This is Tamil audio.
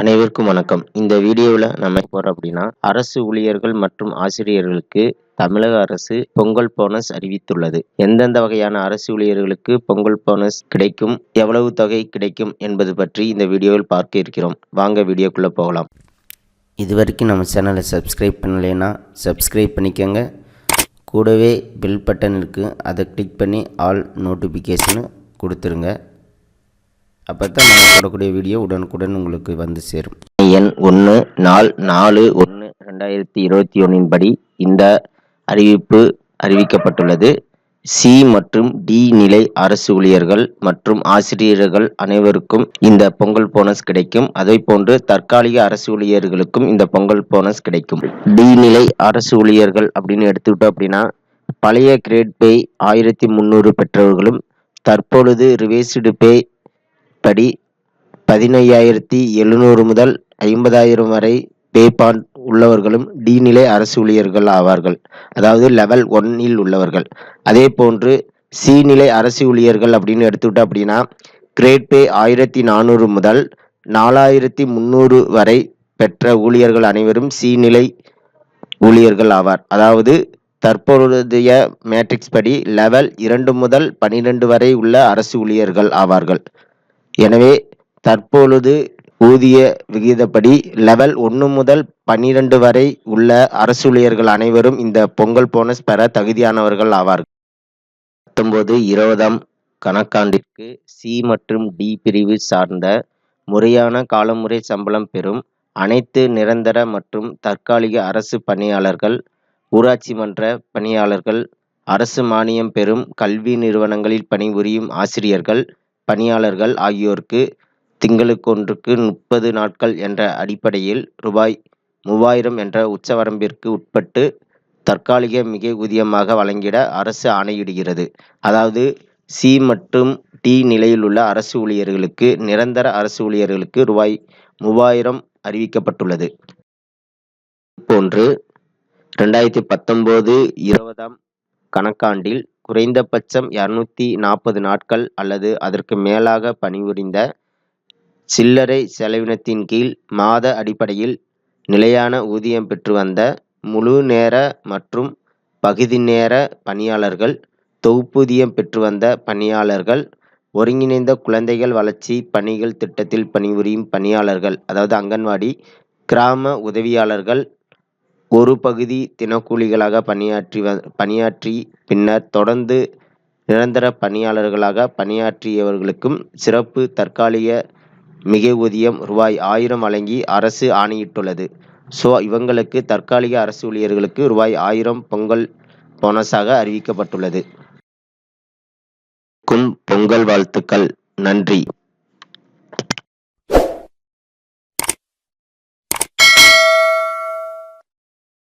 அனைவருக்கும் வணக்கம். இந்த வீடியோவில் நம்ம போகிறோம் அப்படின்னா அரசு ஊழியர்கள் மற்றும் ஆசிரியர்களுக்கு தமிழக அரசு பொங்கல் போனஸ் அறிவித்துள்ளது. எந்தெந்த வகையான அரசு ஊழியர்களுக்கு பொங்கல் போனஸ் கிடைக்கும் எவ்வளவு தொகை கிடைக்கும் என்பது பற்றி இந்த வீடியோவில் பார்க்க இருக்கிறோம். வாங்க வீடியோக்குள்ளே போகலாம். இது வரைக்கும் நம்ம சேனலை சப்ஸ்கிரைப் பண்ணலைன்னா சப்ஸ்கிரைப் பண்ணிக்கோங்க. கூடவே பெல் பட்டன் இருக்குது அதை கிளிக் பண்ணி ஆல் நோட்டிஃபிகேஷனு கொடுத்துருங்க. அப்போ தான் நம்ம போடக்கூடிய வீடியோ உடனுக்குடன் உங்களுக்கு வந்து சேரும். எண் ஒன்று நாள் நாலு ஒன்று ரெண்டாயிரத்தி இருபத்தி ஒன்றின் படி இந்த அறிவிப்பு அறிவிக்கப்பட்டுள்ளது. சி மற்றும் டி நிலை அரசு ஊழியர்கள் மற்றும் ஆசிரியர்கள் அனைவருக்கும் இந்த பொங்கல் போனஸ் கிடைக்கும். அதை போன்று தற்காலிக அரசு ஊழியர்களுக்கும் இந்த பொங்கல் போனஸ் கிடைக்கும். டி நிலை அரசு ஊழியர்கள் அப்படின்னு எடுத்துக்கிட்டோம் அப்படின்னா பழைய கிரேட் பே ஆயிரத்தி முந்நூறு பெற்றவர்களும் தற்பொழுது ரிவேஸ்டு பே படி பதினையாயிரத்தி எழுநூறு முதல் ஐம்பதாயிரம் வரை பே பாண்ட் உள்ளவர்களும் டி நிலை அரசு ஊழியர்கள் ஆவார்கள். அதாவது லெவல் ஒன்னில் உள்ளவர்கள். அதே போன்று சி நிலை அரசு ஊழியர்கள் அப்படின்னு எடுத்துக்கிட்டோம் அப்படின்னா கிரேட் பே ஆயிரத்தி நானூறு முதல் நாலாயிரத்தி முந்நூறு வரை பெற்ற ஊழியர்கள் அனைவரும் சி நிலை ஊழியர்கள் ஆவார். அதாவது தற்பொழுதைய மேட்ரிக்ஸ் படி லெவல் இரண்டு முதல் பனிரெண்டு வரை உள்ள அரசு ஊழியர்கள் ஆவார்கள். எனவே தற்பொழுது ஊதிய விகிதப்படி லெவல் ஒன்று முதல் பன்னிரண்டு வரை உள்ள அரசு ஊழியர்கள் அனைவரும் இந்த பொங்கல் போனஸ் பெற தகுதியானவர்கள் ஆவார்கள். பத்தொன்பது இருபதாம் கணக்காண்டிற்கு சி மற்றும் டி பிரிவு சார்ந்த முறையான காலமுறை சம்பளம் பெறும் அனைத்து நிரந்தர மற்றும் தற்காலிக அரசு பணியாளர்கள் ஊராட்சி மன்ற பணியாளர்கள் அரசு மானியம் பெறும் கல்வி நிறுவனங்களில் பணிபுரியும் ஆசிரியர்கள் பணியாளர்கள் ஆகியோருக்கு திங்களுக்கொன்றுக்கு முப்பது நாட்கள் என்ற அடிப்படையில் ரூபாய் மூவாயிரம் என்ற உச்சவரம்பிற்கு உட்பட்டு தற்காலிக மிகை ஊதியமாக வழங்கிட அரசு ஆணையிடுகிறது. அதாவது சி மற்றும் டி நிலையிலுள்ள அரசு ஊழியர்களுக்கு நிரந்தர அரசு ஊழியர்களுக்கு ரூபாய் மூவாயிரம் அறிவிக்கப்பட்டுள்ளது. போன்று ரெண்டாயிரத்தி பத்தொம்போது இருபதாம் கணக்காண்டில் குறைந்தபட்சம் இரநூத்தி நாற்பது நாட்கள் அல்லது அதற்கு மேலாக பணிபுரிந்த சில்லறை செலவினத்தின் கீழ் மாத அடிப்படையில் நிலையான ஊதியம் பெற்று வந்த முழு நேர மற்றும் பகுதி நேர பணியாளர்கள் தொகுப்பூதியம் பெற்று வந்த பணியாளர்கள் ஒருங்கிணைந்த குழந்தைகள் வளர்ச்சி பணிகள் திட்டத்தில் பணிபுரியும் பணியாளர்கள் அதாவது அங்கன்வாடி கிராம உதவியாளர்கள் ஒரு பகுதி தினக்கூலிகளாக பணியாற்றி வ பணியாற்றி பின்னர் தொடர்ந்து நிரந்தர பணியாளர்களாக பணியாற்றியவர்களுக்கும் சிறப்பு தற்காலிக மிகை ஊதியம் ரூபாய் ஆயிரம் வழங்கி அரசு ஆணையிட்டுள்ளது. ஸோ இவங்களுக்கு தற்காலிக அரசு ஊழியர்களுக்கு ரூபாய் ஆயிரம் பொங்கல் போனஸாக அறிவிக்கப்பட்டுள்ளது. பொங்கல் வாழ்த்துக்கள். நன்றி.